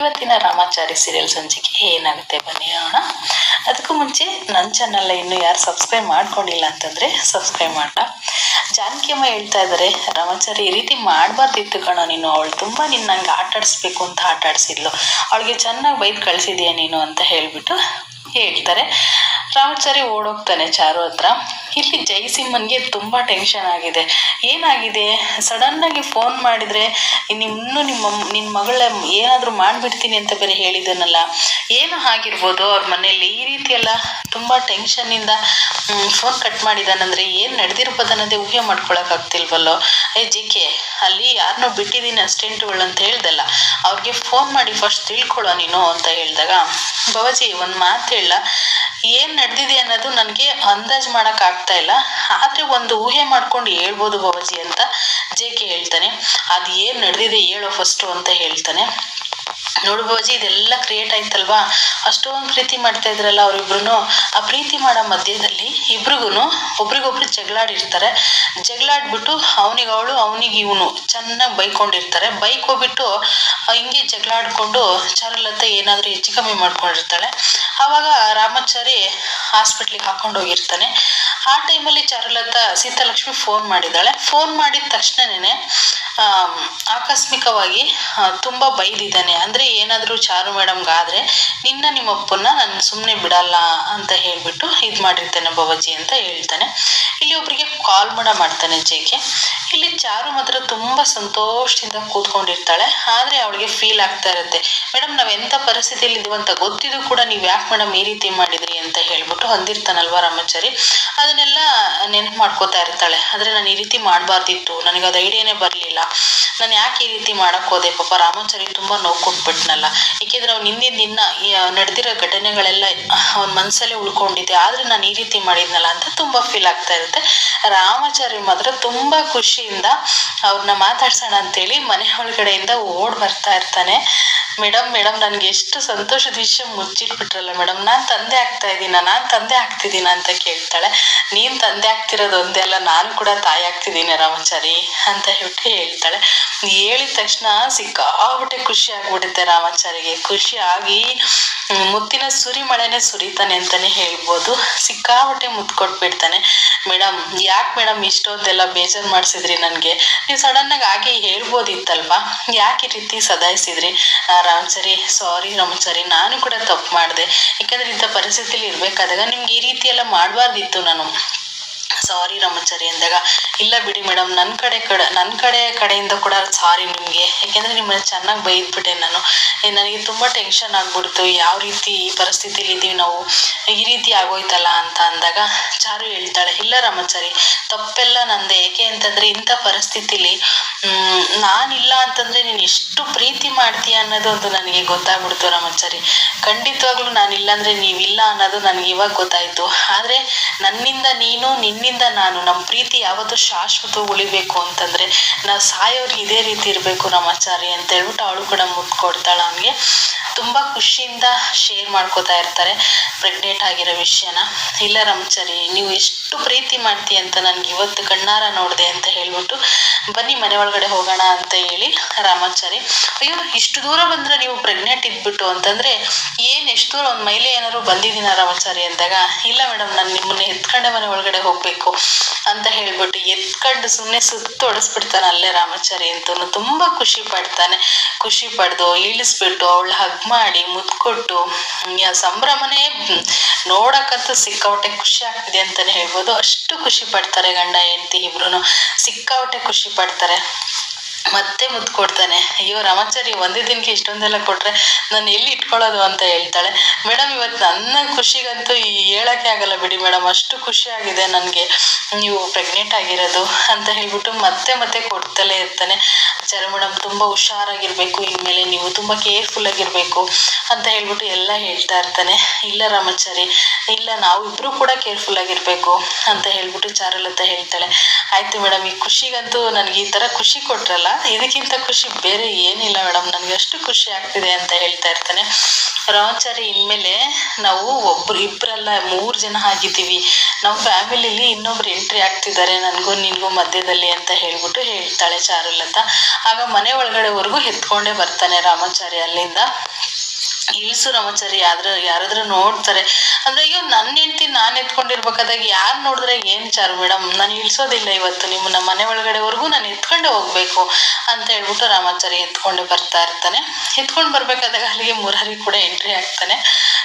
ಇವತ್ತಿನ ರಾಮಾಚಾರಿ ಸೀರಿಯಲ್ ಸಂಚಿಕೆ ಏನಾಗುತ್ತೆ ಬನ್ನಿ ನೋಡೋಣ. ಅದಕ್ಕೂ ಮುಂಚೆ ನನ್ನ ಚಾನಲ್ನ ಇನ್ನು ಯಾರು ಸಬ್ಸ್ಕ್ರೈಬ್ ಮಾಡ್ಕೊಂಡಿಲ್ಲ ಅಂತಂದರೆ ಸಬ್ಸ್ಕ್ರೈಬ್ ಮಾಡ ಜಾನಕಿ ಅಮ್ಮ ಹೇಳ್ತಾ ಇದ್ದಾರೆ ರಾಮಾಚಾರಿ ಈ ರೀತಿ ಮಾಡಬಾರ್ದಿತ್ತು ಕಣೋ ನೀನು. ಅವಳು ತುಂಬ ನಿನ್ನ ನಂಗೆ ಆಟ ಆಡಿಸ್ಬೇಕು ಅಂತ ಆಟ ಆಡಿಸಿದ್ಲು. ಅವಳಿಗೆ ಚೆನ್ನಾಗಿ ಬೈದು ಕಳಿಸಿದ್ಯಾ ನೀನು? ಅಂತ ಹೇಳಿಬಿಟ್ಟು ಹೇಳ್ತಾರೆ. ರಾಮಾಚಾರಿ ಓಡೋಗ್ತಾನೆ ಚಾರು ಹತ್ರ. ಇಲ್ಲಿ ಜಯಸಿಂಹನ್ಗೆ ತುಂಬ ಟೆನ್ಷನ್ ಆಗಿದೆ. ಏನಾಗಿದೆ? ಸಡನ್ನಾಗಿ ಫೋನ್ ಮಾಡಿದರೆ ನಿಮ್ಮನ್ನು ನಿಮ್ಮ ನಿನ್ನ ಮಗಳ ಏನಾದರೂ ಮಾಡಿಬಿಡ್ತೀನಿ ಅಂತ ಬೇರೆ ಹೇಳಿದನಲ್ಲ. ಏನು ಆಗಿರ್ಬೋದು? ಅವ್ರ ಮನೆಯಲ್ಲಿ ಈ ರೀತಿ ಎಲ್ಲ ತುಂಬ ಟೆನ್ಷನ್ನಿಂದ ಫೋನ್ ಕಟ್ ಮಾಡಿದಾನಂದರೆ ಏನು ನಡೆದಿರ್ಬೋದು ಅನ್ನೋದೇ ಊಹೆ ಮಾಡ್ಕೊಳಕ್ಕಾಗ್ತಿಲ್ವಲ್ಲೋ ಏ, ಜಿ ಕೆ, ಅಲ್ಲಿ ಯಾರನ್ನೋ ಬಿಟ್ಟಿದ್ದೀನಿ ಅಸ್ಟೆಂಟ್ಗಳು ಅಂತ ಹೇಳ್ದಲ್ಲ. ಅವ್ರಿಗೆ ಫೋನ್ ಮಾಡಿ ಫಸ್ಟ್ ತಿಳ್ಕೊಳ್ಳೋ ನೀನು ಅಂತ ಹೇಳಿದಾಗ ಬಾಬಾಜಿ ಒಂದು ಮಾತು ಹೇಳ. ಏನು ನಡೆದಿದೆ ಅನ್ನೋದು ನನಗೆ ಅಂದಾಜು ಮಾಡೋಕ್ಕಾಗ್ತಾ ಇಲ್ಲ. ಆದರೆ ಒಂದು ಊಹೆ ಮಾಡ್ಕೊಂಡು ಹೇಳ್ಬೋದು ಬಾಬಾಜಿ ಅಂತ. ಜೆ ಕೆ ಹೇಳ್ತಾನೆ. ಅದು ಏನು ನಡೆದಿದೆ ಹೇಳೋ ಫಸ್ಟು ಅಂತ ಹೇಳ್ತಾನೆ. ನೋಡು ಬಾಬಾಜಿ ಇದೆಲ್ಲ ಕ್ರಿಯೇಟ್ ಆಯ್ತಲ್ವಾ? ಅಷ್ಟೊಂದು ಪ್ರೀತಿ ಮಾಡ್ತಾ ಇದ್ರಲ್ಲ ಅವರಿಬ್ರು ಆ ಪ್ರೀತಿ ಮಾಡೋ ಮಧ್ಯದಲ್ಲಿ ಇಬ್ರಿಗೂ ಒಬ್ರಿಗೊಬ್ರು ಜಗಳಾಡಿರ್ತಾರೆ ಜಗಳಾಡ್ಬಿಟ್ಟು ಅವನಿಗೆ ಅವಳು, ಅವನಿಗೆ ಇವನು ಚೆನ್ನಾಗಿ ಬೈಕೊಂಡಿರ್ತಾರೆ. ಬೈಕ್ ಹೋಗ್ಬಿಟ್ಟು ಹಿಂಗೆ ಜಗಳಾಡ್ಕೊಂಡು ಚಾರುಲತ ಏನಾದರೂ ಹೆಚ್ಚು ಕಮ್ಮಿ ಮಾಡ್ಕೊಂಡಿರ್ತಾಳೆ. ಆವಾಗ ರಾಮಾಚಾರಿ ಹಾಸ್ಪಿಟ್ಲಿಗೆ ಹಾಕೊಂಡು ಹೋಗಿರ್ತಾನೆ. ಆ ಟೈಮಲ್ಲಿ ಚಾರುಲತ ಸೀತಾಲಕ್ಷ್ಮಿ ಫೋನ್ ಮಾಡಿದ್ದಾಳೆ. ಫೋನ್ ಮಾಡಿದ ತಕ್ಷಣನೇ ಆಕಸ್ಮಿಕವಾಗಿ ತುಂಬ ಬೈದಿದ್ದಾನೆ. ಅಂದರೆ ಏನಾದರೂ ಚಾರು ಮೇಡಮ್ಗಾದರೆ ನಿನ್ನ ನಿಮ್ಮಪ್ಪನ್ನ ನಾನು ಸುಮ್ಮನೆ ಬಿಡಲ್ಲ ಅಂತ ಹೇಳಿಬಿಟ್ಟು ಇದು ಮಾಡಿರ್ತಾನೆ ಬಾಬಾಜಿ ಅಂತ ಹೇಳ್ತಾನೆ. ಇಲ್ಲಿ ಒಬ್ಬರಿಗೆ ಕಾಲ್ ಮಾಡ ಮಾಡ್ತಾನೆ ಜೇಕೆ ಇಲ್ಲಿ ಚಾರು ಮಾತ್ರ ತುಂಬ ಸಂತೋಷದಿಂದ ಕೂತ್ಕೊಂಡಿರ್ತಾಳೆ. ಆದರೆ ಅವಳಿಗೆ ಫೀಲ್ ಆಗ್ತಾ ಇರುತ್ತೆ. ಮೇಡಮ್, ನಾವು ಎಂಥ ಪರಿಸ್ಥಿತಿಯಲ್ಲಿ ಇದೀವಿ ಅಂತ ಗೊತ್ತಿದ್ದು ಕೂಡ ನೀವು ಯಾಕೆ ಮೇಡಮ್ ಈ ರೀತಿ ಮಾಡಿದ್ರಿ ಅಂತ ಹೇಳ್ಬಿಟ್ಟು ಹೊಂದಿರ್ತಾನಲ್ವ ರಾಮಾಚಾರಿ? ಅದನ್ನೆಲ್ಲ ನೆನಪು ಮಾಡ್ಕೋತಾ ಇರ್ತಾಳೆ. ಆದರೆ ನಾನು ಈ ರೀತಿ ಮಾಡಬಾರ್ದಿತ್ತು. ನನಗೆ ಅದು ಐಡಿಯಾನೇ ಬರಲಿಲ್ಲ. ನಾನು ಯಾಕೆ ಈ ರೀತಿ ಮಾಡೋಕ್ಕೋದೆ ಪಾಪ ರಾಮಾಚಾರಿ ತುಂಬ ನೋವು ಕೊಟ್ಬಿಟ್ನಲ್ಲ ಏಕೆಂದರೆ ಅವ್ನು ಹಿಂದಿನ ದಿನ ನಡೆದಿರೋ ಘಟನೆಗಳೆಲ್ಲ ಅವನ ಮನಸ್ಸಲ್ಲೇ ಉಳ್ಕೊಂಡಿದ್ದೆ. ಆದರೆ ನಾನು ಈ ರೀತಿ ಮಾಡಿದ್ನಲ್ಲ ಅಂತ ತುಂಬ ಫೀಲ್ ಆಗ್ತಾ ಇರುತ್ತೆ. ರಾಮಾಚಾರ್ಯ ಮಾತ್ರ ತುಂಬ ಖುಷಿಯಿಂದ ಅವ್ರನ್ನ ಮಾತಾಡ್ಸೋಣ ಅಂತೇಳಿ ಮನೆ ಒಳಗಡೆಯಿಂದ ಓಡ್ ಬರ್ತಾ ಇರ್ತಾನೆ. ಮೇಡಮ್ ಮೇಡಮ್, ನನಗೆ ಎಷ್ಟು ಸಂತೋಷದ ವಿಷಯ ಮುಚ್ಚಿಟ್ಬಿಟ್ರಲ್ಲ ಮೇಡಮ್. ನಾನು ತಂದೆ ಆಗ್ತಾ ಇದ್ದೀನ? ನಾನು ತಂದೆ ಆಗ್ತಿದ್ದೀನ ಅಂತ ಕೇಳ್ತಾಳೆ. ನೀನು ತಂದೆ ಆಗ್ತಿರೋದು ಒಂದೇ ಅಲ್ಲ, ನಾನು ಕೂಡ ತಾಯಿ ಆಗ್ತಿದ್ದೀನಿ ರಾಮಾಚಾರಿ ಅಂತ ಹೇಳ್ಬಿಟ್ಟು ಹೇಳ್ತಾಳೆ. ಹೇಳಿದ ತಕ್ಷಣ ಸಿಕ್ಕಾಬಿಟ್ಟೆ ಖುಷಿ ಆಗ್ಬಿಡುತ್ತೆ ರಾಮಾಚಾರಿಗೆ. ಖುಷಿ ಆಗಿ ಮುತ್ತಿನ ಸುರಿಮಳೆನೆ ಸುರಿತಾನೆ ಅಂತಾನೆ ಹೇಳ್ಬೋದು. ಸಿಕ್ಕಾಬಿಟ್ಟೆ ಮುತ್ತು ಕೊಟ್ಬಿಡ್ತಾನೆ ಮೇಡಮ್, ಯಾಕೆ ಮೇಡಮ್ ಇಷ್ಟೊಂದೆಲ್ಲ ಬೇಜಾರು ಮಾಡಿಸಿದ್ರಿ ನನಗೆ? ನೀವು ಸಡನ್ನಾಗಿ ಹಾಗೆ ಹೇಳ್ಬೋದಿತ್ತಲ್ವಾ? ಯಾಕೆ ಈ ರೀತಿ ಸದಾಯಿಸಿದ್ರಿ? ರಾಮಚಾರಿ ಸಾರಿ ರಾಮಚಾರಿ ನಾನು ಕೂಡ ತಪ್ಪು ಮಾಡಿದೆ. ಯಾಕಂದ್ರೆ ಇಂಥ ಪರಿಸ್ಥಿತಿಯಲ್ಲಿ ಇರಬೇಕಾದಾಗ ನಿಮ್ಗೆ ಈ ರೀತಿ ಎಲ್ಲ ಮಾಡಬಾರ್ದಿತ್ತು ನಾನು. ಸಾರಿ ರಾಮಚಾರಿ ಅಂದಾಗ, ಇಲ್ಲ ಬಿಡಿ ಮೇಡಮ್ ನನ್ನ ಕಡೆ ಕಡೆ ನನ್ನ ಕಡೆ ಕಡೆಯಿಂದ ಕೂಡ ಸಾರಿ ನಿಮಗೆ. ಯಾಕೆಂದರೆ ನಿಮ್ಮನ್ನು ಚೆನ್ನಾಗಿ ಬೈದ್ಬಿಟ್ಟೆ ನಾನು. ನನಗೆ ತುಂಬ ಟೆನ್ಷನ್ ಆಗ್ಬಿಡ್ತು. ಯಾವ ರೀತಿ ಈ ಪರಿಸ್ಥಿತಿಲಿ ಇದ್ದೀವಿ ನಾವು? ಈ ರೀತಿ ಆಗೋಯ್ತಲ್ಲ ಅಂತ ಅಂದಾಗ, ಚಾರು ಹೇಳ್ತಾಳೆ, ಇಲ್ಲ ರಾಮಚಾರಿ, ತಪ್ಪೆಲ್ಲ ನಂದೆ. ಏಕೆ ಅಂತಂದರೆ ಇಂಥ ಪರಿಸ್ಥಿತಿಲಿ ನಾನಿಲ್ಲ ಅಂತಂದರೆ ನೀನು ಎಷ್ಟು ಪ್ರೀತಿ ಮಾಡ್ತೀಯ ಅನ್ನೋದು ಒಂದು ನನಗೆ ಗೊತ್ತಾಗ್ಬಿಡ್ತು ರಾಮಚಾರಿ. ಖಂಡಿತವಾಗ್ಲೂ ನಾನಿಲ್ಲ ಅಂದರೆ ನೀವಿಲ್ಲ ಅನ್ನೋದು ನನಗೆ ಇವಾಗ ಗೊತ್ತಾಯಿತು. ಆದರೆ ನನ್ನಿಂದ ನೀನು ನಿನ್ನಿಂದ ನಾನು ನಮ್ಮ ಪ್ರೀತಿ ಯಾವತ್ತು ಶಾಶ್ವತ ಉಳಿಬೇಕು ಅಂತಂದರೆ ನಾವು ಸಾಯೋರಿಗೆ ಇದೇ ರೀತಿ ಇರಬೇಕು ಆಚಾರ್ಯ ಅಂತ ಹೇಳ್ಬಿಟ್ಟು ಅವಳು ಕೂಡ ಮುದ್ದು ಕೊಡ್ತಾಳೆ ಅವನಿಗೆ ತುಂಬ ಖುಷಿಯಿಂದ ಶೇರ್ ಮಾಡ್ಕೋತಾ ಇರ್ತಾರೆ ಪ್ರೆಗ್ನೆಂಟ್ ಆಗಿರೋ ವಿಷಯನ. ಇಲ್ಲ ರಾಮಚಾರಿ, ನೀವು ಎಷ್ಟು ಪ್ರೀತಿ ಮಾಡ್ತೀಯ ಅಂತ ನನಗೆ ಇವತ್ತು ಕಣ್ಣಾರ ನೋಡಿದೆ ಅಂತ ಹೇಳ್ಬಿಟ್ಟು ಬನ್ನಿ ಮನೆ ಒಳಗಡೆ ಹೋಗೋಣ ಅಂತ ಹೇಳಿ ರಾಮಾಚಾರಿ. ಅಯ್ಯೋ, ಇಷ್ಟು ದೂರ ಬಂದರೆ ನೀವು ಪ್ರೆಗ್ನೆಂಟ್ ಇದ್ಬಿಟ್ಟು ಅಂತಂದರೆ ಏನು ಎಷ್ಟು ದೂರ ಒಂದು ಮೈಲಿ ಏನಾದ್ರು ಬಂದಿದ್ದೀನ ರಾಮಾಚಾರಿ ಅಂದಾಗ? ಇಲ್ಲ ಮೇಡಮ್, ನಾನು ನಿಮ್ಮನ್ನ ಎತ್ಕೊಂಡೆ ಮನೆ ಒಳಗಡೆ ಹೋಗಬೇಕು ಅಂತ ಹೇಳ್ಬಿಟ್ಟು ಎತ್ಕೊಂಡು ಸುಮ್ಮನೆ ಸುತ್ತು ಹೊಡೆಸ್ಬಿಡ್ತಾನೆ ಅಲ್ಲೇ ರಾಮಾಚಾರಿ ಅಂತೂ ತುಂಬ ಖುಷಿ ಪಡ್ತಾನೆ. ಖುಷಿ ಪಡೆದು ಇಳಿಸ್ಬಿಟ್ಟು ಅವಳು ಹಗ್ ಮಾಡಿ ಮುತ್ಕೊಟ್ಟು ಸಂಭ್ರಮನೇ ನೋಡಕ್ಕಂತೂ ಸಿಕ್ಕಾಪಟ್ಟೆ ಖುಷಿ ಆಗ್ತಿದೆ ಅಂತಲೇ ಹೇಳ್ಬೋದು. ಅಷ್ಟು ಖುಷಿ ಪಡ್ತಾರೆ ಗಂಡ ಹೆಂಡತಿ ಇಬ್ರು ಸಿಕ್ಕಾಪಟ್ಟೆ ಖುಷಿ ಪಡ್ತಾರೆ. ಮತ್ತೆ ಮುದ್ದು ಕೊಡ್ತಾನೆ. ಅಯ್ಯೋ, ರಾಮಾಚಾರಿ ಒಂದೇ ದಿನಕ್ಕೆ ಇಷ್ಟೊಂದೆಲ್ಲ ಕೊಟ್ಟರೆ ನಾನು ಎಲ್ಲಿ ಇಟ್ಕೊಳ್ಳೋದು ಅಂತ ಹೇಳ್ತಾಳೆ. ಮೇಡಮ್ ಇವತ್ತು ನನ್ನ ಖುಷಿಗಂತೂ ಹೇಳೋಕ್ಕೆ ಆಗಲ್ಲ ಬಿಡಿ ಮೇಡಮ್. ಅಷ್ಟು ಖುಷಿಯಾಗಿದೆ ನನಗೆ. ನೀವು ಪ್ರೆಗ್ನೆಂಟ್ ಆಗಿರೋದು ಅಂತ ಹೇಳ್ಬಿಟ್ಟು ಮತ್ತೆ ಮತ್ತೆ ಕೊಡ್ತಲೇ ಇರ್ತಾನೆ. ಚರ ಮೇಡಮ್, ತುಂಬ ಹುಷಾರಾಗಿರಬೇಕು, ಇನ್ಮೇಲೆ ನೀವು ತುಂಬ ಕೇರ್ಫುಲ್ಲಾಗಿರಬೇಕು ಅಂತ ಹೇಳ್ಬಿಟ್ಟು ಎಲ್ಲ ಹೇಳ್ತಾ ಇರ್ತಾನೆ. ಇಲ್ಲ ರಾಮಾಚಾರಿ, ಇಲ್ಲ, ನಾವು ಇಬ್ರು ಕೂಡ ಕೇರ್ಫುಲ್ಲಾಗಿರಬೇಕು ಅಂತ ಹೇಳ್ಬಿಟ್ಟು ಚಾರುಲತ ಹೇಳ್ತಾಳೆ. ಆಯಿತು ಮೇಡಮ್, ಈ ಖುಷಿಗಂತೂ ನನಗೆ ಈ ಥರ ಖುಷಿ ಕೊಟ್ರಲ್ಲ, ಇದಕ್ಕಿಂತ ಖುಷಿ ಬೇರೆ ಏನಿಲ್ಲ ಮೇಡಮ್, ನನಗೆ ಅಷ್ಟು ಖುಷಿ ಆಗ್ತಿದೆ ಅಂತ ಹೇಳ್ತಾ ಇರ್ತಾನೆ. ರಾಮಾಚಾರಿ, ಇನ್ಮೇಲೆ ನಾವು ಒಬ್ರು ಇಬ್ಬರಲ್ಲ ಮೂರು ಜನ ಆಗಿದ್ದೀವಿ. ನಮ್ಮ ಫ್ಯಾಮಿಲಿಲಿ ಇನ್ನೊಬ್ರು ಎಂಟ್ರಿ ಆಗ್ತಿದ್ದಾರೆ, ನನಗೂ ನಿನಗೂ ಮಧ್ಯದಲ್ಲಿ ಅಂತ ಹೇಳ್ಬಿಟ್ಟು ಹೇಳ್ತಾಳೆ ಚಾರುಲತಾ. ಆಗ ಮನೆ ಒಳಗಡೆವರೆಗೂ ಎತ್ಕೊಂಡೇ ಬರ್ತಾನೆ ರಾಮಾಚಾರಿ ಅಲ್ಲಿಂದ. ಇಳಿಸು ರಾಮಾಚಾರಿ ಯಾವ್ದ್ರ ಯಾರಾದ್ರೂ ನೋಡ್ತಾರೆ. ಅಂದ್ರೆ ಅಯ್ಯೋ ನನ್ನ ಹೆಂಡತಿ ನಾನು ಎತ್ಕೊಂಡಿರ್ಬೇಕಾದಾಗ ಯಾರು ನೋಡಿದ್ರೆ ಏನು ಚಾರು ಮೇಡಮ್? ನಾನು ಇಳಿಸೋದಿಲ್ಲ ಇವತ್ತು, ನಿಮ್ಮನ್ನ ಮನೆ ಒಳಗಡೆವರೆಗೂ ನಾನು ಎತ್ಕೊಂಡೆ ಹೋಗ್ಬೇಕು ಅಂತ ಹೇಳ್ಬಿಟ್ಟು ರಾಮಾಚಾರಿ ಎತ್ಕೊಂಡೆ ಬರ್ತಾ ಇರ್ತಾನೆ. ಎತ್ಕೊಂಡು ಬರ್ಬೇಕಾದಾಗ ಅಲ್ಲಿಗೆ ಮುರಾರಿ ಕೂಡ ಎಂಟ್ರಿ ಆಗ್ತಾನೆ.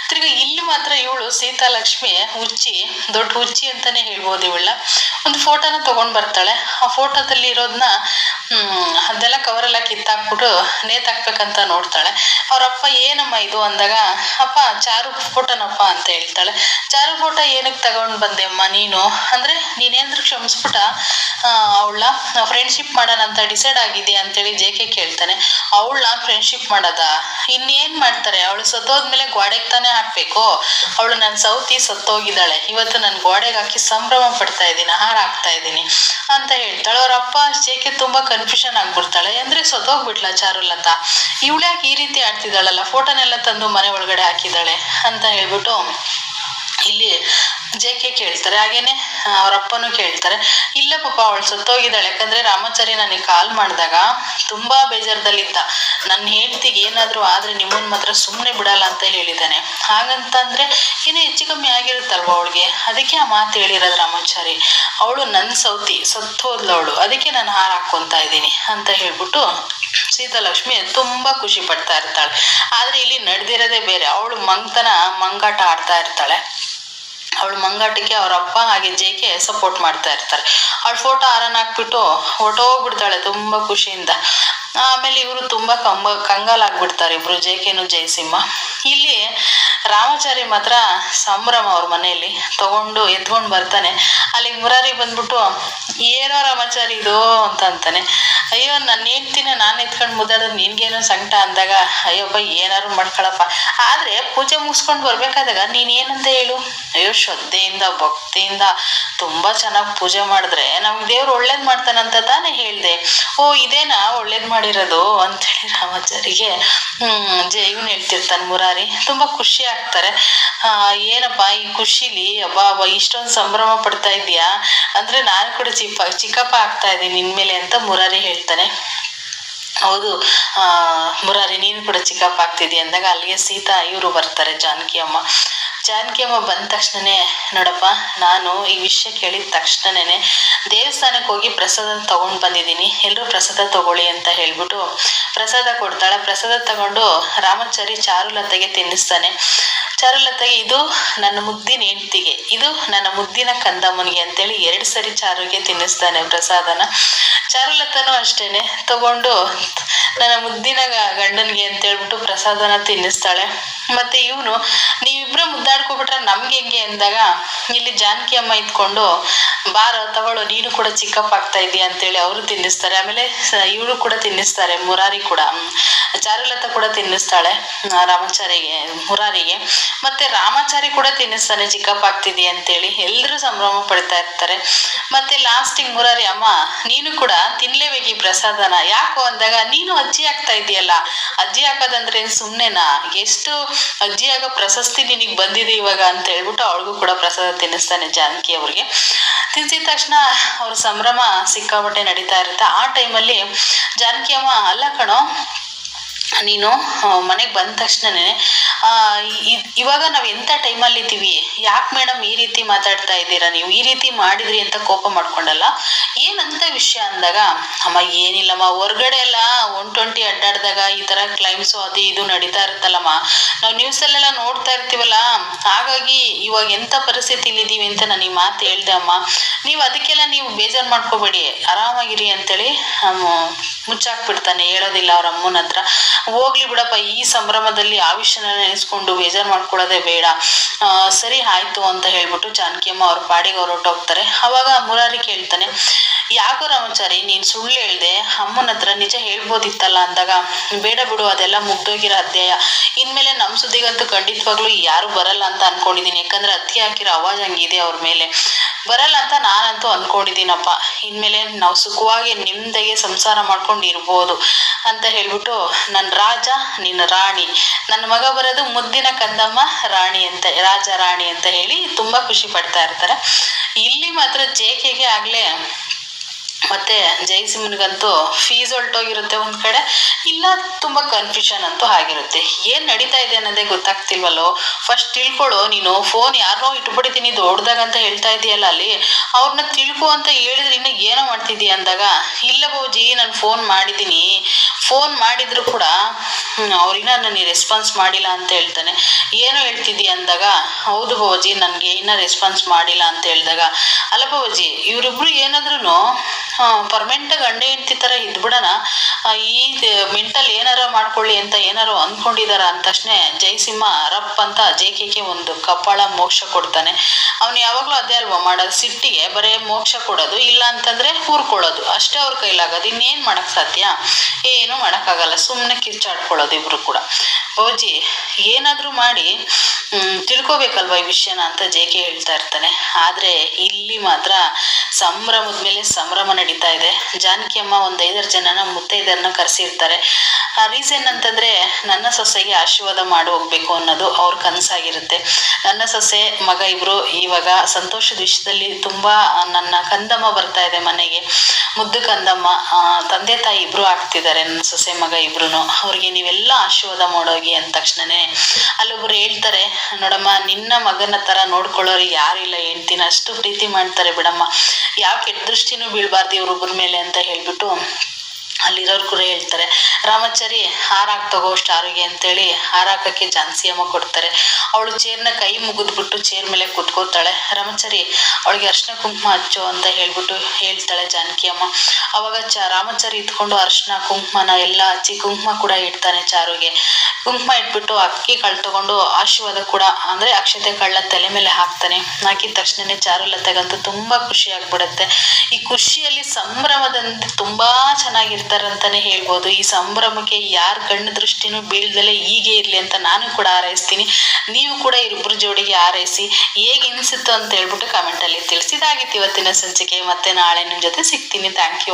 ತಿರ್ಗಿ ಇಲ್ಲಿ ಮಾತ್ರ ಇವಳು ಸೀತಾಲಕ್ಷ್ಮಿ, ಹುಚ್ಚಿ, ದೊಡ್ಡ ಹುಚ್ಚಿ ಅಂತಾನೆ ಹೇಳ್ಬೋದು ಇವಳ. ಒಂದು ಫೋಟೋನ ತಗೊಂಡ್ ಬರ್ತಾಳೆ. ಆ ಫೋಟೋದಲ್ಲಿ ಇರೋದನ್ನ ಅದೆಲ್ಲ ಕವರೆಲ್ಲ ಕಿತ್ತಾಕ್ಬಿಟ್ಟು ನೇತಾಕ್ಬೇಕಂತ ನೋಡ್ತಾಳೆ. ಅವರಪ್ಪ, ಏನಮ್ಮ ಇದು? ಅಂದಾಗ, ಅಪ್ಪ, ಚಾರು ಫೋಟೋನಪ್ಪ ಅಂತ ಹೇಳ್ತಾಳೆ. ಚಾರು ಫೋಟೋ ಏನಕ್ಕೆ ತಗೊಂಡು ಬಂದೆ ಅಮ್ಮ ನೀನು? ಅಂದರೆ, ನೀನೇಂದ್ರ ಕ್ಷಮಿಸ್ಬಿಟ್ಟ ಅವಳ ಫ್ರೆಂಡ್ಶಿಪ್ ಮಾಡೋಣ ಅಂತ ಡಿಸೈಡ್ ಆಗಿದೆಯಾ? ಅಂತೇಳಿ ಜೆ ಕೆ ಕೇಳ್ತಾನೆ. ಅವಳನ್ನ ಫ್ರೆಂಡ್ಶಿಪ್ ಮಾಡೋದಾ? ಇನ್ನೇನು ಮಾಡ್ತಾರೆ? ಅವಳು ಸತ್ತೋದ್ಮೇಲೆ ಗೋಡೆಗೆ ತಾನೇ ಹಾಕಬೇಕು. ಅವಳು ನನ್ನ ಸೌತಿ ಸತ್ತೋಗಿದ್ದಾಳೆ. ಇವತ್ತು ನಾನು ಗೋಡೆಗೆ ಹಾಕಿ ಸಂಭ್ರಮ ಪಡ್ತಾ ಇದ್ದೀನಿ ಹಾರ ಹಾಕ್ತಾ ಇದ್ದೀನಿ. ಅಂತ ಹೇಳ್ತಾಳೆ. ಅವ್ರ ಅಪ್ಪ ಜೇಕೆ ತುಂಬ ಕನ್ಫ್ಯೂಷನ್ ಆಗ್ಬಿಡ್ತಾಳೆ. ಅಂದರೆ ಸತ್ತೋಗ್ಬಿಟ್ಲ ಚಾರುಲತಾ. ಇವಳ್ಯಾಕೆ ಈ ರೀತಿ ಆಡ್ತಿದ್ದಾಳಲ್ಲ? ಫೋಟೋನೆಲ್ಲ ತಂದು ಮನೆ ಒಳಗಡೆ ಹಾಕಿದ್ದಾಳೆ ಅಂತ ಹೇಳ್ಬಿಟ್ಟು ಇಲ್ಲಿ ಜೆ ಕೆ ಕೇಳ್ತಾರೆ, ಹಾಗೇನೆ ಅವ್ರ ಅಪ್ಪನೂ ಕೇಳ್ತಾರೆ. ಇಲ್ಲ ಪಾಪ, ಅವಳು ಸತ್ತೋಗಿದ್ದಾಳೆ. ಯಾಕಂದ್ರೆ ರಾಮಾಚಾರಿ ನನಗೆ ಕಾಲ್ ಮಾಡಿದಾಗ ತುಂಬಾ ಬೇಜಾರದಲ್ಲಿದ್ದ. ನನ್ನ ಹೆಂಡ್ತಿಗೆ ಏನಾದರೂ ಆದ್ರೆ ನಿಮ್ಮನ್ನ ಮಾತ್ರ ಸುಮ್ಮನೆ ಬಿಡಲ್ಲ ಅಂತ ಹೇಳಿದ್ದಾನೆ. ಹಾಗಂತಂದ್ರೆ ಏನೋ ಹೆಚ್ಚು ಕಮ್ಮಿ ಆಗಿರುತ್ತಲ್ವ ಅವಳಿಗೆ? ಅದಕ್ಕೆ ಆ ಮಾತು ಹೇಳಿರೋದು ರಾಮಾಚಾರಿ ಅವಳು ನನ್ನ ಸೌತಿ, ಸತ್ತೋದ್ಲು ಅವಳು. ಅದಕ್ಕೆ ನಾನು ಹಾರ ಹಾಕೊಂತ ಇದ್ದೀನಿ ಅಂತ ಹೇಳ್ಬಿಟ್ಟು ಸೀತಾಲಕ್ಷ್ಮಿ ತುಂಬಾ ಖುಷಿ ಪಡ್ತಾ ಇರ್ತಾಳೆ. ಆದ್ರೆ ಇಲ್ಲಿ ನಡೆದಿರೋದೇ ಬೇರೆ. ಅವಳು ಮಂಗ್ತನ, ಮಂಗಾಟ ಆಡ್ತಾ ಇರ್ತಾಳೆ. ಅವಳು ಮಂಗಾಟಕ್ಕೆ ಅವ್ರ ಅಪ್ಪ ಹಾಗೆ ಜೇಕೆ ಸಪೋರ್ಟ್ ಮಾಡ್ತಾ ಇರ್ತಾರೆ. ಅವಳ ಫೋಟೋ ಆರನ್ ಹಾಕ್ಬಿಟ್ಟು ಹೊಟ್ಟೋಗ್ಬಿಡ್ತಾಳೆ ತುಂಬ ಖುಷಿಯಿಂದ. ಆಮೇಲೆ ಇವರು ತುಂಬ ಕಂಬ ಕಂಗಾಲಾಗ್ಬಿಡ್ತಾರೆ ಇಬ್ರು ಜೇಕೆನು ಜಯಸಿಂಹ. ಇಲ್ಲಿ ರಾಮಾಚಾರಿ ಮಾತ್ರ ಸಂಭ್ರಮ ಅವ್ರ ಮನೆಯಲ್ಲಿ. ತಗೊಂಡು ಎತ್ಕೊಂಡು ಬರ್ತಾನೆ. ಅಲ್ಲಿಗೆ ಮುರಾರಿ ಬಂದ್ಬಿಟ್ಟು, ಏನೋ ರಾಮಾಚಾರಿ ಇದು ಅಂತ ಅಂತಾನೆ. ಅಯ್ಯೋ ನನ್ನ ಹೆಂಡ್ತಿನ ನಾನು ಎತ್ಕೊಂಡು ಮುದ್ದಾಡಿದ್ರೆ ನಿನ್ಗೇನೋ ಸಂಕಟ ಅಂದಾಗ ಅಯ್ಯೋಪ್ಪ ಏನಾದ್ರು ಮಾಡ್ಕೊಳಪ್ಪ. ಆದರೆ ಪೂಜೆ ಮುಗಿಸ್ಕೊಂಡು ಬರ್ಬೇಕಾದಾಗ ನೀನು ಏನಂತ ಹೇಳು? ಅಯ್ಯೋ, ಶ್ರದ್ಧೆಯಿಂದ, ಭಕ್ತಿಯಿಂದ ತುಂಬ ಚೆನ್ನಾಗಿ ಪೂಜೆ ಮಾಡಿದ್ರೆ ನಮ್ಗೆ ದೇವ್ರು ಒಳ್ಳೇದು ಮಾಡ್ತಾನಂತ ತಾನೇ ಹೇಳಿದೆ. ಓ, ಇದೇನಾ ಒಳ್ಳೇದು ಮಾಡಿರೋದು ಅಂತೇಳಿ ರಾಮಾಚಾರಿಗೆ ಜೆ, ಇವನು ಹೇಳ್ತಿರ್ತಾನೆ ಮುರಾರಿ. ತುಂಬ ಖುಷಿ ಆಗ್ತಾರೆ. ಏನಪ್ಪ, ಈ ಖುಷಿಲಿ, ಅಬ್ಬಾ ಇಷ್ಟೊಂದು ಸಂಭ್ರಮ ಪಡ್ತಾ ಇದೀಯಾ ಅಂದ್ರೆ ನಾನು ಕೂಡ ಚಿಪ್ಪ, ಚಿಕ್ಕಪ್ಪ ಆಗ್ತಾ ಇದ್ದೀನಿ ನಿನ್ಮೇಲೆ ಅಂತ ಮುರಾರಿ ಹೇಳ್ತಾನೆ. ಹೌದು ಮುರಾರಿ, ನೀನು ಕೂಡ ಚಿಕ್ಕಪ್ಪ ಆಗ್ತಿದ್ಯಾ? ಅಂದಾಗ ಅಲ್ಲಿಗೆ ಸೀತಾ, ಇವರು ಬರ್ತಾರೆ, ಜಾನಕಿ ಅಮ್ಮ. ಜಾನಕಿ ಅಮ್ಮ ಬಂದ ತಕ್ಷಣನೇ, ನೋಡಪ್ಪ, ನಾನು ಈ ವಿಷಯ ಕೇಳಿದ ತಕ್ಷಣನೇ ದೇವಸ್ಥಾನಕ್ಕೆ ಹೋಗಿ ಪ್ರಸಾದ ತಗೊಂಡು ಬಂದಿದ್ದೀನಿ. ಎಲ್ಲರೂ ಪ್ರಸಾದ ತಗೊಳ್ಳಿ ಅಂತ ಹೇಳ್ಬಿಟ್ಟು ಪ್ರಸಾದ ಕೊಡ್ತಾಳೆ. ಪ್ರಸಾದ ತಗೊಂಡು ರಾಮಚಾರಿ ಚಾರುಲತೆಗೆ ತಿನ್ನಿಸ್ತಾನೆ. ಚಾರುಲತೆಗೆ, ಇದು ನನ್ನ ಮುದ್ದಿನ ಹೆಂಡ್ತಿಗೆ, ಇದು ನನ್ನ ಮುದ್ದಿನ ಕಂದಮ್ಮನಿಗೆ ಅಂತೇಳಿ ಎರಡು ಸರಿ ಚಾರುಗೆ ತಿನ್ನಿಸ್ತಾನೆ ಪ್ರಸಾದನ. ಚಾರುಲತನೂ ಅಷ್ಟೇನೆ. ತಗೊಂಡು ನನ್ನ ಮುದ್ದಿನ ಗಂಡನ್ಗೆ ಅಂತ ಹೇಳ್ಬಿಟ್ಟು ಪ್ರಸಾದನ ತಿನ್ನಿಸ್ತಾಳೆ. ಮತ್ತೆ ಇವನು, ನೀವಿಬ್ರು ಮುದ್ದಾಡ್ಕೊಬಿಟ್ರೆ ನಮ್ಗೆ ಹೆಂಗೆ? ಅಂದಾಗ, ಇಲ್ಲಿ ಜಾನಕಿ ಅಮ್ಮ ಇದ್ಕೊಂಡು, ಬಾರ, ತಗೊಳ್ಳೋ, ನೀನು ಕೂಡ ಚಿಕ್ಕಪ್ಪ ಆಗ್ತಾ ಇದೀಯ ಅಂತೇಳಿ ಅವರು ತಿನ್ನಿಸ್ತಾರೆ. ಆಮೇಲೆ ಇವಳು ಕೂಡ ತಿನ್ನಿಸ್ತಾರೆ, ಮುರಾರಿ ಕೂಡ. ಚಾರುಲತ ಕೂಡ ತಿನ್ನಿಸ್ತಾಳೆ ರಾಮಾಚಾರಿಗೆ, ಮುರಾರಿಗೆ. ಮತ್ತೆ ರಾಮಾಚಾರಿ ಕೂಡ ತಿನ್ನಿಸ್ತಾನೆ ಚಿಕ್ಕಪ್ಪ ಆಗ್ತಿದಿ ಅಂತೇಳಿ. ಎಲ್ಲರೂ ಸಂಭ್ರಮ ಪಡ್ತಾ ಇರ್ತಾರೆ. ಮತ್ತೆ ಲಾಸ್ಟಿಗೆ ಮುರಾರಿ, ಅಮ್ಮ, ನೀನು ಕೂಡ ತಿನ್ಲೇಬೇಕು ಈ ಪ್ರಸಾದನ. ಯಾಕೋ ಅಂದಾಗ, ನೀನು ಅಜ್ಜಿ ಆಗ್ತಾ ಇದೆಯಲ್ಲ? ಅಜ್ಜಿ ಹಾಕೋದಂದ್ರೆ ಸುಮ್ಮನೆನಾ ಎಷ್ಟು ಅಜ್ಜಿ ಆಗೋ ಪ್ರಶಸ್ತಿ ನಿನಗೆ ಬಂದಿದೆ ಇವಾಗ ಅಂತ ಹೇಳ್ಬಿಟ್ಟು ಅವಳಿಗೂ ಕೂಡ ಪ್ರಸಾದ ತಿನ್ನಿಸ್ತಾನೆ ಜಾನಕಿ ಅವ್ರಿಗೆ. ತಿನ್ಸಿದ ತಕ್ಷಣ ಅವ್ರ ಸಂಭ್ರಮ ಸಿಕ್ಕಾಪಟ್ಟೆ ನಡೀತಾ ಇರುತ್ತೆ. ಆ ಟೈಮಲ್ಲಿ ಜಾನಕಿ ಅಮ್ಮ, ಅಲ್ಲ ಕಣೋ ನೀನು ಮನೆಗೆ ಬಂದ ತಕ್ಷಣನೇ ಇವಾಗ ನಾವು ಎಂಥ ಟೈಮಲ್ಲಿ ಇದ್ದೀವಿ? ಯಾಕೆ ಮೇಡಮ್ ಈ ರೀತಿ ಮಾತಾಡ್ತಾ ಇದ್ದೀರಾ ನೀವು? ಈ ರೀತಿ ಮಾಡಿದ್ರಿ ಅಂತ ಕೋಪ ಮಾಡ್ಕೊಂಡಲ್ಲ? ಏನಂತ ವಿಷಯ ಅಂದಾಗ, ಅಮ್ಮ, ಏನಿಲ್ಲಮ್ಮ, ಹೊರ್ಗಡೆ ಎಲ್ಲ ಒನ್ ಟ್ವೆಂಟಿ ಅಡ್ಡಾಡಿದಾಗ ಈ ಥರ ಕ್ಲೈಮ್ಸು ಅದು ಇದು ನಡೀತಾ ಇರುತ್ತಲ್ಲಮ್ಮ. ನಾವು ನ್ಯೂಸಲ್ಲೆಲ್ಲ ನೋಡ್ತಾ ಇರ್ತೀವಲ್ಲ? ಹಾಗಾಗಿ ಇವಾಗ ಎಂಥ ಪರಿಸ್ಥಿತಿಲಿ ಇದ್ದೀವಿ ಅಂತ ನಾನು ಈ ಮಾತು ಹೇಳ್ದೆ, ಅಮ್ಮ. ನೀವು ಅದಕ್ಕೆಲ್ಲ ನೀವು ಬೇಜಾರು ಮಾಡ್ಕೋಬೇಡಿ. ಆರಾಮಾಗಿರಿ ಅಂತೇಳಿ ಮುಚ್ಚಾಕ್ಬಿಡ್ತಾನೆ, ಹೇಳೋದಿಲ್ಲ ಅವ್ರ ಅಮ್ಮನ ಹತ್ರ. ಹೋಗ್ಲಿ ಬಿಡಪ್ಪ, ಈ ಸಂಭ್ರಮದಲ್ಲಿ ಆ ವಿಷಯನ ನೆನೆಸ್ಕೊಂಡು ಬೇಜಾರು ಮಾಡ್ಕೊಳ್ಳೋದೇ ಬೇಡ. ಸರಿ, ಆಯ್ತು ಅಂತ ಹೇಳ್ಬಿಟ್ಟು ಜಾನಕಿ ಅಮ್ಮ ಅವ್ರ ಪಾಡಿಗೆ ಅವ್ರು ಹೋಗ್ತಾರೆ ಅವಾಗ ಮುರಾರಿ ಕೇಳ್ತಾನೆ, ಯಾಕೋ ರಾಮಾಚಾರಿ, ನೀನು ಸುಳ್ಳು ಹೇಳ್ದೆ. ಅಮ್ಮನ ಹತ್ರ ನಿಜ ಹೇಳ್ಬೋದಿತ್ತಲ್ಲ ಅಂದಾಗ, ಬೇಡ ಬಿಡು, ಅದೆಲ್ಲ ಮುಗ್ದೋಗಿರೋ ಅಧ್ಯಾಯ. ಇನ್ಮೇಲೆ ನಮ್ಮ ಸುದ್ದಿಗಂತೂ ಖಂಡಿತವಾಗ್ಲೂ ಯಾರು ಬರಲ್ಲ ಅಂತ ಅನ್ಕೊಂಡಿದ್ದೀನಿ. ಯಾಕಂದ್ರೆ ಅತಿ ಹಾಕಿರೋ ಅವಾಜ್ ಹಂಗಿದೆ ಅವ್ರ ಮೇಲೆ. ಬರಲ್ಲ ಅಂತ ನಾನಂತೂ ಅನ್ಕೊಂಡಿದ್ದೀನಪ್ಪ. ಇನ್ಮೇಲೆ ನಾವು ಸುಖವಾಗಿ ನಿಮ್ದಾಗೆ ಸಂಸಾರ ಮಾಡ್ಕೊಂಡು ಇರ್ಬೋದು ಅಂತ ಹೇಳ್ಬಿಟ್ಟು, ನನ್ನ ರಾಜ, ನಿನ್ನ ರಾಣಿ. ನನ್ನ ಮಗ ಬರೋದು ಮುದ್ದಿನ ಕಂದಮ್ಮ, ರಾಣಿ ಅಂತ, ರಾಜ, ರಾಣಿ ಅಂತ ಹೇಳಿ ತುಂಬ ಖುಷಿ ಪಡ್ತಾ ಇರ್ತಾರೆ. ಇಲ್ಲಿ ಮಾತ್ರ ಜೆ ಕೆಗೆ ಆಗಲೇ ಮತ್ತೆ ಜಯಸಿಂಹನಿಗಂತೂ ಫೀಸ್ ಹೊರಟೋಗಿರುತ್ತೆ ಒಂದ್ ಕಡೆ. ಇಲ್ಲ, ತುಂಬಾ ಕನ್ಫ್ಯೂಷನ್ ಅಂತೂ ಆಗಿರುತ್ತೆ. ಏನ್ ನಡೀತಾ ಇದೆ ಅನ್ನೋದೇ ಗೊತ್ತಾಗ್ತಿಲ್ವಲ್ಲೋ? ಫಸ್ಟ್ ತಿಳ್ಕೊಳ್ಳೋ ನೀನು ಫೋನ್ ಯಾರೋ ಇಟ್ಬಿಡ್ತೀನಿ ದೊಡ್ಡದಾಗ ಅಂತ ಹೇಳ್ತಾ ಇದೆಯಲ್ಲ ಅಲ್ಲಿ. ಅವ್ರನ್ನ ತಿಳ್ಕೊ ಅಂತ ಹೇಳಿದ್ರೆ ಇನ್ನು ಏನೋ ಮಾಡ್ತಿದ್ದೀಯ ಅಂದಾಗ, ಇಲ್ಲ ಬೌಜಿ ನಾನು ಫೋನ್ ಮಾಡಿದ್ದೀನಿ ಫೋನ್ ಮಾಡಿದ್ರು ಕೂಡ ಅವ್ರಿನ ನನಗೆ ರೆಸ್ಪಾನ್ಸ್ ಮಾಡಿಲ್ಲ ಅಂತ ಹೇಳ್ತಾನೆ. ಏನು ಹೇಳ್ತಿದ್ದೀಯ ಅಂದಾಗ, ಹೌದು ಬಾಬಾಜಿ ನನಗೆ ಇನ್ನೂ ರೆಸ್ಪಾನ್ಸ್ ಮಾಡಿಲ್ಲ ಅಂತ ಹೇಳಿದಾಗ. ಅಲ್ಲ ಬಾಬಾಜಿ ಇವರಿಬ್ರು ಏನಾದ್ರೂ ಪರ್ಮನೆಂಟಾಗಿ ಗಂಡ ಹೆಂಡತಿ ಥರ ಇದ್ಬಿಡೋಣ ಈ ಮೆಂಟಲ್ ಏನಾರ ಮಾಡ್ಕೊಳ್ಳಿ ಅಂತ ಏನಾರು ಅಂದ್ಕೊಂಡಿದಾರ ಅಂದ ತಕ್ಷಣ ಜಯಸಿಂಹ ರಪ್ ಅಂತ ಜೆ ಕೆ ಕೆ ಒಂದು ಕಪಾಳ ಮೋಕ್ಷ ಕೊಡ್ತಾನೆ. ಅವನು ಯಾವಾಗಲೂ ಅದೇ ಅಲ್ವಾ ಮಾಡೋದು? ಸಿಟ್ಟಿಗೆ ಬರೇ ಮೋಕ್ಷ ಕೊಡೋದು, ಇಲ್ಲ ಅಂತಂದ್ರೆ ಕೂರ್ಕೊಳ್ಳೋದು ಅಷ್ಟೇ ಅವ್ರ ಕೈಲಾಗೋದು. ಇನ್ನೇನು ಮಾಡಕ್ ಸಾಧ್ಯ? ಏನು ಮಾಡೋಕ್ಕಾಗಲ್ಲ. ಸುಮ್ಮನೆ ಕಿರ್ಚಾಡ್ಕೊಳ್ಳೋದು ಇಬ್ರು ಕೂಡ. ಭೋಜಿ ಏನಾದರೂ ಮಾಡಿ. ತಿಳ್ಕೊಬೇಕಲ್ವಾ ಈ ವಿಷಯನ ಅಂತ ಜೆ ಕೆ ಹೇಳ್ತಾ ಇರ್ತಾನೆ. ಆದರೆ ಇಲ್ಲಿ ಮಾತ್ರ ಸಂಭ್ರಮದ ಮೇಲೆ ಸಂಭ್ರಮ ನಡೀತಾ ಇದೆ. ಜಾನಕಿ ಅಮ್ಮ ಒಂದು ಐದಾರು ಜನನ ಮುತ್ತೈದರನ್ನ ಕರೆಸಿರ್ತಾರೆ. ಆ ರೀಸನ್ ಅಂತಂದ್ರೆ ನನ್ನ ಸೊಸೆಗೆ ಆಶೀರ್ವಾದ ಮಾಡಿ ಹೋಗ್ಬೇಕು ಅನ್ನೋದು ಅವ್ರ ಕನಸಾಗಿರುತ್ತೆ. ನನ್ನ ಸೊಸೆ, ಮಗ ಇಬ್ರು ಇವಾಗ ಸಂತೋಷದ ವಿಷಯದಲ್ಲಿ ತುಂಬಾ ನನ್ನ ಕಂದಮ್ಮ ಬರ್ತಾ ಇದೆ ಮನೆಗೆ. ಮುದ್ದು ಕಂದಮ್ಮ ತಂದೆ ತಾಯಿ ಇಬ್ರು ಆಗ್ತಿದ್ದಾರೆ ನನ್ನ ಸೊಸೆ, ಮಗ ಇಬ್ರು ಅವ್ರಿಗೆ ನೀವೆಲ್ಲ ಆಶೀರ್ವಾದ ಮಾಡೋಗಿ ಅಂದ ತಕ್ಷಣನೇ ಅಲ್ಲೊಬ್ರು ಹೇಳ್ತಾರೆ ನೋಡಮ್ಮ, ನಿನ್ನ ಮಗನ ತರ ನೋಡ್ಕೊಳ್ಳೋರು ಯಾರಿಲ್ಲ ಹೆಂಡ್ತಿನ ಅಷ್ಟು ಪ್ರೀತಿ ಮಾಡ್ತಾರೆ ಬಿಡಮ್ಮ. ಯಾವ ಕೆಟ್ಟ ದೃಷ್ಟಿನೂ ಬೀಳ್ಬಾರ್ದು ಇವ್ರೊಬ್ಬರ ಮೇಲೆ ಅಂತ ಹೇಳ್ಬಿಟ್ಟು ಅಲ್ಲಿರೋರು ಕೂಡ ಹೇಳ್ತಾರೆ, ರಾಮಚಾರಿ ಹಾರ ಹಾಕ್ ತಗೋ ಸ್ಟಾರಿಗೆ ಅಂತೇಳಿ ಹಾರ ಹಾಕಕ್ಕೆ ಝಾನ್ಸಿ ಅಮ್ಮ ಕೊಡ್ತಾರೆ. ಅವಳು ಚೇರ್ನ ಕೈ ಮುಗಿದ್ಬಿಟ್ಟು ಚೇರ್ ಮೇಲೆ ಕುತ್ಕೋತಾಳೆ ರಾಮಚಾರಿ, ಅವಳಿಗೆ ಅರ್ಶಿನ ಕುಂಕುಮ ಹಚ್ಚು ಅಂತ ಹೇಳ್ಬಿಟ್ಟು ಹೇಳ್ತಾಳೆ ಜಾನಕಿ ಅಮ್ಮ. ಅವಾಗ ಚ, ರಾಮಾಚಾರಿ ಇದ್ಕೊಂಡು ಅರ್ಶಿನ ಕುಂಕುಮನ ಎಲ್ಲ ಹಚ್ಚಿ ಕುಂಕುಮ ಕೂಡ ಇಡ್ತಾನೆ ಚಾರುಗೆ. ಕುಂಕುಮ ಇಟ್ಬಿಟ್ಟು ಅಕ್ಕಿ ಕಳ್ ತಗೊಂಡು ಆಶೀರ್ವಾದ ಕೂಡ ಅಂದ್ರೆ ಅಕ್ಷತೆ ಕಳ್ಳ ತಲೆ ಮೇಲೆ ಹಾಕ್ತಾನೆ. ಹಾಕಿದ ತಕ್ಷಣನೇ ಚಾರುಲತೆಗಂತೂ ತುಂಬಾ ಖುಷಿ ಆಗ್ಬಿಡುತ್ತೆ. ಈ ಖುಷಿಯಲ್ಲಿ ಸಂಭ್ರಮದಂತೆ ತುಂಬಾ ಚೆನ್ನಾಗಿರ್ತಾರಂತಾನೆ ಹೇಳ್ಬೋದು. ಈ ಸಂಭ್ರಮಕ್ಕೆ ಯಾರ ಕಣ್ಣು ದೃಷ್ಟಿನೂ ಬೀಳ್ದಲೆ ಹೀಗೆ ಇರಲಿ ಅಂತ ನಾನು ಕೂಡ ಹಾರೈಸ್ತೀನಿ. ನೀವು ಕೂಡ ಇಬ್ಬರು ಜೋಡಿಗೆ ಹಾರೈಸಿ ಹೇಗೆ ಅನಿಸುತ್ತೋ ಅಂತ ಹೇಳ್ಬಿಟ್ಟು ಕಮೆಂಟಲ್ಲಿ ತಿಳಿಸಿದಾಗಿತ್ತು ಇವತ್ತಿನ ಸಂಚಿಕೆ. ಮತ್ತೆ ನಾಳೆ ನಿಮ್ಮ ಜೊತೆ ಸಿಗ್ತೀನಿ. Thank you